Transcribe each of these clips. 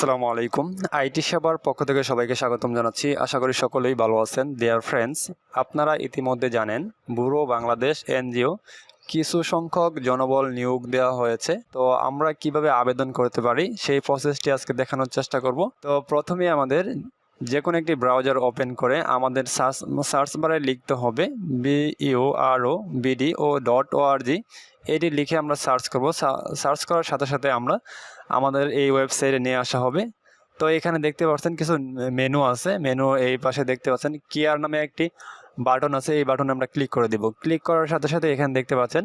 আসসালামু আলাইকুম। আইটি সেবার পক্ষ থেকে সবাইকে স্বাগতম জানাচ্ছি। আশা করি সকলেই ভালো আছেন। ডিয়ার ফ্রেন্ডস আপনারা ইতিমধ্যে জানেন, ব্যুরো বাংলাদেশ এনজিও কিছু সংখ্যক জনবল নিয়োগ দেওয়া হয়েছে। তো আমরা কীভাবে আবেদন করতে পারি, সেই প্রসেসটি আজকে দেখানোর চেষ্টা করব। তো প্রথমে আমাদের যে কোনো একটি ব্রাউজার ওপেন করে আমাদের সার্চ সার্চ বারে লিখতে হবে B U R O BD O dot O R G এটি লিখে আমরা সার্চ করব। সার্চ করার সাথে সাথে আমরা আমাদের এই ওয়েবসাইটে নিয়ে আসা হবে। তো এখানে দেখতে পাচ্ছেন কিছু মেনু আছে। মেনু এই পাশে দেখতে পাচ্ছেন কেয়ার নামে একটি বাটন আছে, এই বাটনে আমরা ক্লিক করে দিব। ক্লিক করার সাথে সাথে এখানে দেখতে পাচ্ছেন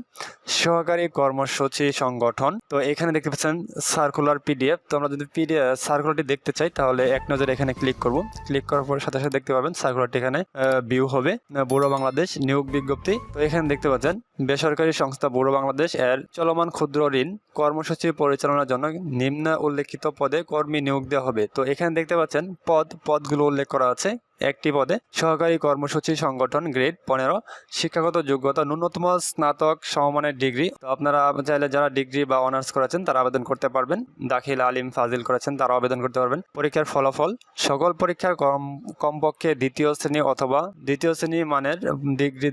সহকারী কর্মসূচি সংগঠন। তো এখানে দেখতে পাচ্ছেন সার্কুলার পিডিএফ তো আমরা যদি পিডিএফ সার্কুলারটি দেখতে চাই, তাহলে এক নজরে এখানে ক্লিক করব। ক্লিক করার পর সাথে সাথে দেখতে পাবেন সার্কুলারটি এখানে ভিউ হবে। বুড়ো বাংলাদেশ নিয়োগ বিজ্ঞপ্তি। তো এখানে দেখতে পাচ্ছেন বেসরকারি সংস্থা বুড়ো বাংলাদেশ এর চলমান ক্ষুদ্র ঋণ কর্মসূচি পরিচালনার জন্য নিম্ন উল্লেখিত পদে কর্মী নিয়োগ দেওয়া হবে। তো এখানে দেখতে পাচ্ছেন পদ, পদগুলো উল্লেখ করা আছে। একটি পদে সহকারী কর্মসূচি সংগঠন গ্রেড পনেরো, শিক্ষাগত যোগ্যতা ন্যূনতম স্নাতক সমমানের ডিগ্রি। তো আপনারা চাইলে যারা ডিগ্রি বা অনার্স করেছেন, তারা আবেদন করতে পারবেন। দাখিল, আলিম, ফাজিল করেছেন তারা আবেদন করতে পারবেন। পরীক্ষার ফলাফল, সকল পরীক্ষার কম, কমপক্ষে দ্বিতীয় শ্রেণি অথবা দ্বিতীয় শ্রেণি মানের ডিগ্রি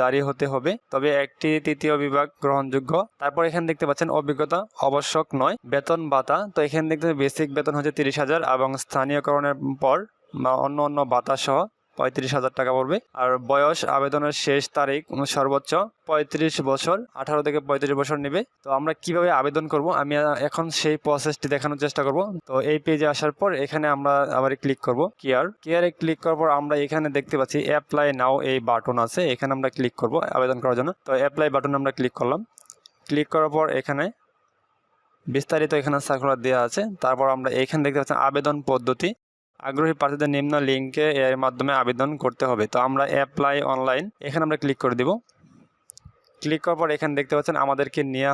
দাঁড়িয়ে হতে হবে। তবে একটি তৃতীয় বিভাগ গ্রহণযোগ্য। তারপর এখানে দেখতে পাচ্ছেন, অভিজ্ঞতা আবশ্যক নয়, বেতন ভাতা। তো এখানে দেখতে বেসিক বেতন হচ্ছে তিরিশ হাজার এবং স্থানীয়করণের পর বা অন্য অন্য ভাতা সহ পঁয়ত্রিশ হাজার টাকা পড়বে। আর বয়স আবেদনের শেষ তারিখ সর্বোচ্চ পঁয়ত্রিশ বছর, আঠারো থেকে পঁয়ত্রিশ বছর নেবে। তো আমরা কীভাবে আবেদন করব? আমি এখন সেই প্রসেসটি দেখানোর চেষ্টা করব। তো এই পেজে আসার পর এখানে আমরা আবার ক্লিক করব কেয়ার কেয়ারে ক্লিক করার পর আমরা এখানে দেখতে পাচ্ছি অ্যাপ্লাই নাও এই বাটন আছে। এখানে আমরা ক্লিক করব আবেদন করার জন্য। তো অ্যাপ্লাই বাটন আমরা ক্লিক করলাম। ক্লিক করার পর এখানে বিস্তারিত এখানে সার্কুলার দেওয়া আছে। তারপর আমরা এখানে দেখতে পাচ্ছি আবেদন পদ্ধতি। আগ্রহী প্রার্থীদের নিম্ন লিঙ্কে এর মাধ্যমে আবেদন করতে হবে। তো আমরা অ্যাপ্লাই অনলাইন এখানে আমরা ক্লিক করে দেব। ক্লিক করার পর এখানে দেখতে পাচ্ছেন আমাদেরকে নিয়ে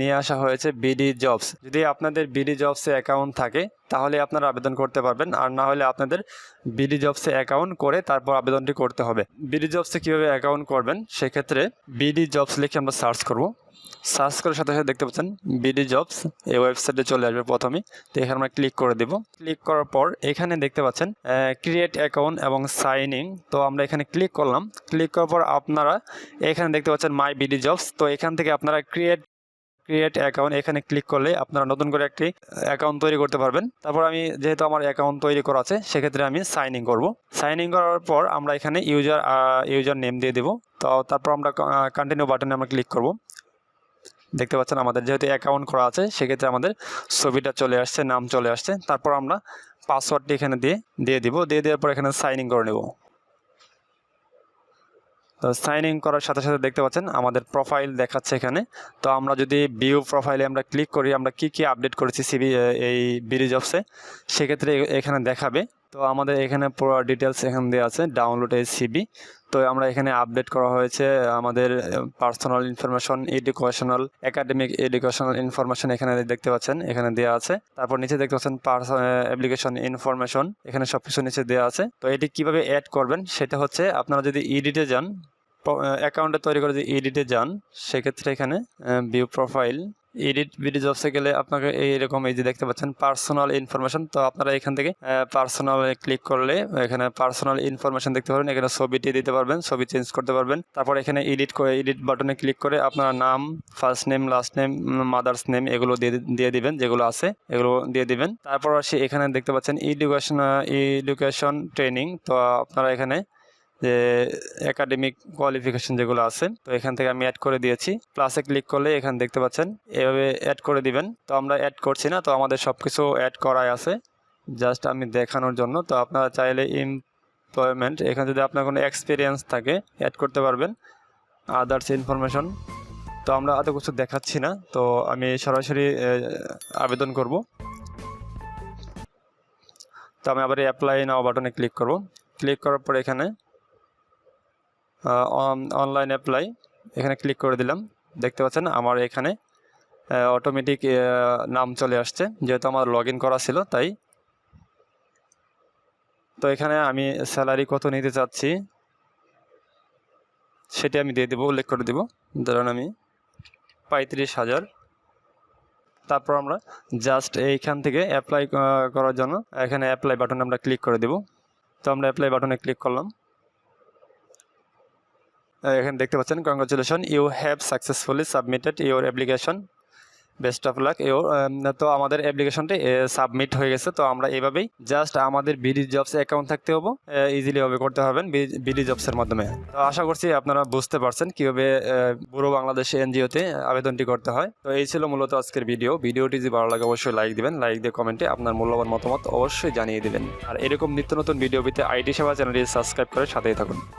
নিয়ে আসা হয়েছে বিডি জবস যদি আপনাদের বিডি জবসে অ্যাকাউন্ট থাকে তাহলে আপনারা আবেদন করতে পারবেন। আর না হলে আপনাদের বিডি জবসে অ্যাকাউন্ট করে তারপর আবেদনটি করতে হবে। বিডি জবসে কীভাবে অ্যাকাউন্ট করবেন? সেক্ষেত্রে বিডি জবস লিখে আমরা সার্চ করব। সার্চ করার সাথে সাথে দেখতে পাচ্ছেন, বিডি জবস এই ওয়েবসাইটে চলে আসবে প্রথমে। তো এখানে আমরা ক্লিক করে দেব। ক্লিক করার পর এখানে দেখতে পাচ্ছেন ক্রিয়েট অ্যাকাউন্ট এবং সাইন ইন তো আমরা এখানে ক্লিক করলাম। ক্লিক করার পর আপনারা এখানে দেখতে পাচ্ছেন মাই বিডি জবস। তো এখান থেকে আপনারা ক্রিয়েট ক্রিয়েট অ্যাকাউন্ট এখানে ক্লিক করলে আপনারা নতুন করে একটি অ্যাকাউন্ট তৈরি করতে পারবেন। তারপর আমি যেহেতু আমার অ্যাকাউন্ট তৈরি করা আছে, সেক্ষেত্রে আমি সাইন ইন করব। সাইন ইন করার পর আমরা এখানে ইউজার ইউজার নেম দিয়ে দেবো। তো তারপর আমরা কন্টিনিউ বাটনে আমরা ক্লিক করব। দেখতে পাচ্ছেন আমাদের যেহেতু অ্যাকাউন্ট করা আছে, সেক্ষেত্রে আমাদের ছবিটা চলে আসছে, নাম চলে আসছে। তারপর আমরা পাসওয়ার্ডটি এখানে দিয়ে দিয়ে দিব। দিয়ে দেওয়ার পর এখানে সাইন ইন করে নেব। তো সাইন ইন করার সাথে সাথে দেখতে পাচ্ছেন আমাদের প্রোফাইল দেখাচ্ছে এখানে। তো আমরা যদি বিউ প্রোফাইলে আমরা ক্লিক করি, আমরা কি কি আপডেট করেছি সিবি এই বিডি অফসে সেক্ষেত্রে এখানে দেখাবে। তো আমাদের এখানে পুরো ডিটেলস এখানে দেওয়া আছে ডাউনলোড এই সিবি তো আমরা এখানে আপডেট করা হয়েছে, আমাদের personal information educational academic educational information এখানে দেখতে পাচ্ছেন, এখানে দেওয়া আছে। তারপর নিচে দেখতে পাচ্ছেন অ্যাপ্লিকেশন ইনফরমেশন এখানে সব কিছু নিচে দেওয়া আছে। তো এটি কীভাবে অ্যাড করবেন সেটা হচ্ছে আপনারা যদি ইডিটে যান অ্যাকাউন্টে তৈরি করে যদি এডিটে যান, সেক্ষেত্রে এখানে ভিউ প্রোফাইল এডিট ভিডিও জবসে গেলে আপনাকে এইরকম এই যে দেখতে পাচ্ছেন পার্সোনাল ইনফরমেশন তো আপনারা এখান থেকে পার্সোনাল ক্লিক করলে এখানে পার্সোনাল ইনফরমেশন দেখতে পারবেন, এখানে ছবিটি দিতে পারবেন, ছবি চেঞ্জ করতে পারবেন। তারপর এখানে এডিট করে এডিট বাটনে ক্লিক করে আপনার নাম first name last name mother's name এগুলো দিয়ে দিবেন, যেগুলো আছে এগুলো দিয়ে দিবেন। তারপর আসি এখানে দেখতে পাচ্ছেন এডুকেশন এডুকেশন ট্রেনিং তো আপনারা এখানে যে একাডেমিক কোয়ালিফিকেশন যেগুলো আছে, তো এখান থেকে আমি অ্যাড করে দিয়েছি। প্লাসে ক্লিক করলে এখানে দেখতে পাচ্ছেন, এভাবে অ্যাড করে দিবেন। তো আমরা অ্যাড করছি না, তো আমাদের সব কিছু অ্যাড করাই আছে। জাস্ট আমি দেখানোর জন্য, তো আপনারা চাইলে এমপ্লয়মেন্ট এখানে যদি আপনার কোনো এক্সপিরিয়েন্স থাকে অ্যাড করতে পারবেন। আদার্স ইনফরমেশন তো আমরা এত কিছু দেখাচ্ছি না, তো আমি সরাসরি আবেদন করব। তো আমি আবার অ্যাপ্লাই নাও বাটনে ক্লিক করব। ক্লিক করার পর এখানে অনলাইন অ্যাপ্লাই এখানে ক্লিক করে দিলাম। দেখতে পাচ্ছেন আমার এখানে অটোমেটিক নাম চলে আসছে, যেহেতু আমার লগ করা ছিল, তাই। তো এখানে আমি স্যালারি কত নিতে চাচ্ছি, সেটি আমি দিয়ে দেবো, উল্লেখ করে দেবো। ধরুন আমি পঁয়ত্রিশ হাজার। তারপর আমরা জাস্ট এইখান থেকে অ্যাপ্লাই করার জন্য এখানে অ্যাপ্লাই বাটনে আমরা ক্লিক করে দেব। তো আমরা অ্যাপ্লাই বাটনে ক্লিক করলাম। এখানে দেখতে পাচ্ছেন congratulation you have successfully submitted your application best of luck your তো আমাদের অ্যাপ্লিকেশনটি সাবমিট হয়ে গেছে, তো আমরা এভাবেই জাস্ট আমাদের বিডি জবস অ্যাকাউন্ট থাকতে হব ইজিলি ভাবে করতে পারবেন বিডি জবসের মাধ্যমে। তো আশা করছি আপনারা বুঝতে পারছেন কীভাবে পুরো বাংলাদেশ এনজিওতে আবেদনটি করতে হয়। তো এই ছিল মূলত আজকের ভিডিও। ভিডিওটি যদি ভালো লাগে, অবশ্যই লাইক দিবেন। লাইক দিয়ে কমেন্টে আপনার মূল্যবান মতামত অবশ্যই জানিয়ে দিবেন। আর এরকম নিত্য নতুন ভিডিও পেতে আইটি সেবা চ্যানেলটি সাবস্ক্রাইব করে সাথেই থাকুন।